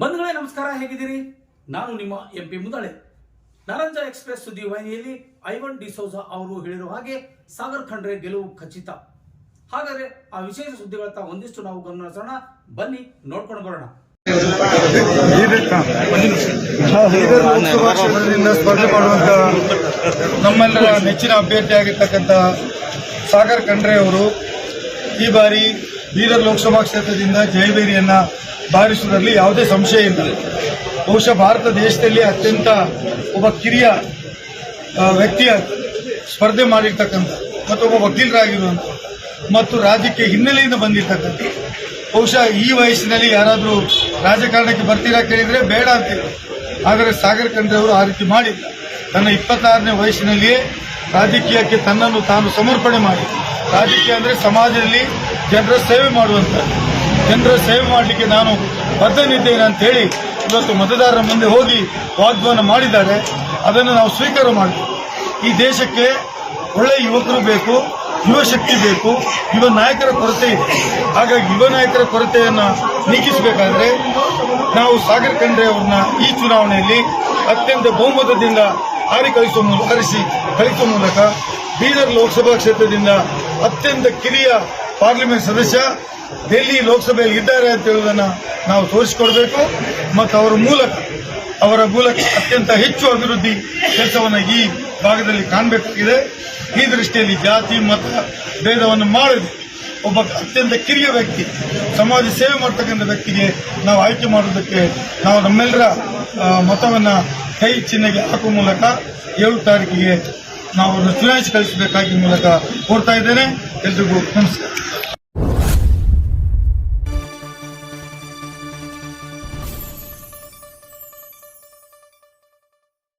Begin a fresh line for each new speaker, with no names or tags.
ಬಂಧುಗಳೇ, ನಮಸ್ಕಾರ, ಹೇಗಿದ್ದೀರಿ? ನಾನು ನಿಮ್ಮ ಎಂ ಪಿ ಮುದಳೆ. ನರಂಜ ಎಕ್ಸ್ಪ್ರೆಸ್ ಸುದ್ದಿವಾಹಿನಿಯಲ್ಲಿ ಐವನ್ ಡಿಸೋಜಾ ಅವರು ಹೇಳಿರುವ ಹಾಗೆ ಸಾಗರ್ ಖಂಡ್ರೆ ಗೆಲುವು ಖಚಿತ. ಹಾಗಾದ್ರೆ ಆ ವಿಶೇಷ ಸುದ್ದಿಗಳತ್ತ ಒಂದಿಷ್ಟು ನಾವು ಗಮನಿಸೋಣ. ಬನ್ನಿ, ನೋಡ್ಕೊಂಡು ಬರೋಣ.
ಸ್ಪರ್ಧೆ ಮಾಡುವಂತ ನಮ್ಮೆಲ್ಲರ ನೆಚ್ಚಿನ ಅಭ್ಯರ್ಥಿ ಆಗಿರ್ತಕ್ಕಂತ ಸಾಗರ್ ಖಂಡ್ರೆ ಅವರು ಈ ಬಾರಿ ಬೀದರ್ ಲೋಕಸಭಾ ಕ್ಷೇತ್ರದಿಂದ ಜಯಬೇರಿಯನ್ನ ಬಾರಿಸುವುದರಲ್ಲಿ ಯಾವುದೇ ಸಂಶಯ ಇಲ್ಲ ಬಹುಶಃ ಭಾರತ ದೇಶದಲ್ಲಿ ಅತ್ಯಂತ ಒಬ್ಬ ಕಿರಿಯ ವ್ಯಕ್ತಿಯ ಸ್ಪರ್ಧೆ ಮಾಡಿರ್ತಕ್ಕಂಥ ಮತ್ತು ಒಬ್ಬ ವಕೀಲರಾಗಿರುವಂಥ ಮತ್ತು ರಾಜಕೀಯ ಹಿನ್ನೆಲೆಯಿಂದ ಬಂದಿರ್ತಕ್ಕಂಥ. ಬಹುಶಃ ಈ ವಯಸ್ಸಿನಲ್ಲಿ ಯಾರಾದರೂ ರಾಜಕಾರಣಕ್ಕೆ ಬರ್ತೀರಾ ಕೇಳಿದರೆ ಬೇಡ ಅಂತೇಳಿ ಆದರೆ ಸಾಗರ್ ಖಂಡ್ರೆ ಅವರು ಆ ರೀತಿ ಮಾಡಿಲ್ಲ. ತನ್ನ ಇಪ್ಪತ್ತಾರನೇ ವಯಸ್ಸಿನಲ್ಲಿಯೇ ರಾಜಕೀಯಕ್ಕೆ ತನ್ನನ್ನು ತಾನು ಸಮರ್ಪಣೆ ಮಾಡಿ. ರಾಜಕೀಯ ಅಂದರೆ ಸಮಾಜದಲ್ಲಿ ಜನರ ಸೇವೆ ಮಾಡುವಂಥ ಜನರ ಸೇವೆ ಮಾಡಲಿಕ್ಕೆ ನಾನು ಬದ್ಧನಿದ್ದೇನೆ ಅಂತ ಹೇಳಿ ಇವತ್ತು ಮತದಾರರ ಮುಂದೆ ಹೋಗಿ ವಾಗ್ದಾನ ಮಾಡಿದ್ದಾರೆ. ಅದನ್ನು ನಾವು ಸ್ವೀಕಾರ ಮಾಡ್ತೀವಿ. ಈ ದೇಶಕ್ಕೆ ಒಳ್ಳೆಯ ಯುವಕರು ಬೇಕು, ಯುವ ಶಕ್ತಿ ಬೇಕು, ಯುವ ನಾಯಕರ ಕೊರತೆ ಇದೆ. ಹಾಗಾಗಿ ಯುವ ನಾಯಕರ ಕೊರತೆಯನ್ನು ನೀಗಿಸಬೇಕಾದ್ರೆ ನಾವು ಸಾಗರ್ ಖಂಡ್ರೆ ಅವ್ರನ್ನ ಈ ಚುನಾವಣೆಯಲ್ಲಿ ಅತ್ಯಂತ ಬಹುಮತದಿಂದ ಹಾರಿ ಕಳಿಸುವ ಮೂಲಕ ಆರಿಸಿ ಕಳಿಸುವ ಮೂಲಕ ಬೀದರ್ ಲೋಕಸಭಾ ಕ್ಷೇತ್ರದಿಂದ ಅತ್ಯಂತ ಕಿರಿಯ ಪಾರ್ಲಿಮೆಂಟ್ ಸದಸ್ಯ ಡೆಲ್ಲಿ ಲೋಕಸಭೆಯಲ್ಲಿ ಇದ್ದಾರೆ ಅಂತ ಹೇಳುವುದನ್ನು ನಾವು ತೋರಿಸಿಕೊಡಬೇಕು. ಮತ್ತು ಅವರ ಮೂಲಕ ಅವರ ಮೂಲಕ ಅತ್ಯಂತ ಹೆಚ್ಚು ಅಭಿವೃದ್ಧಿ ಕೆಲಸವನ್ನು ಈ ಭಾಗದಲ್ಲಿ ಕಾಣಬೇಕಾಗಿದೆ ಈ ದೃಷ್ಟಿಯಲ್ಲಿ ಜಾತಿ, ಮತ, ಭೇದವನ್ನು ಮಾಡದೆ ಒಬ್ಬ ಅತ್ಯಂತ ಕಿರಿಯ ವ್ಯಕ್ತಿ, ಸಮಾಜ ಸೇವೆ ಮಾಡ್ತಕ್ಕಂಥ ವ್ಯಕ್ತಿಗೆ ನಾವು ಆಯ್ಕೆ ಮಾಡುವುದಕ್ಕೆ ನಾವು ನಮ್ಮೆಲ್ಲರ ಮತವನ್ನು ಕೈ ಚಿಹ್ನೆಗೆ ಹಾಕುವ ಮೂಲಕ ಏಳು ತಾರೀಕಿಗೆ ನಾವು ಚುನಾಯಿಸಿ ಕಳಿಸಬೇಕಾಗಿ ಮೂಲಕ ಕೋರ್ತಾ ಇದ್ದೇನೆ. ಎಲ್ರಿಗೂ ನಮಸ್ಕಾರ.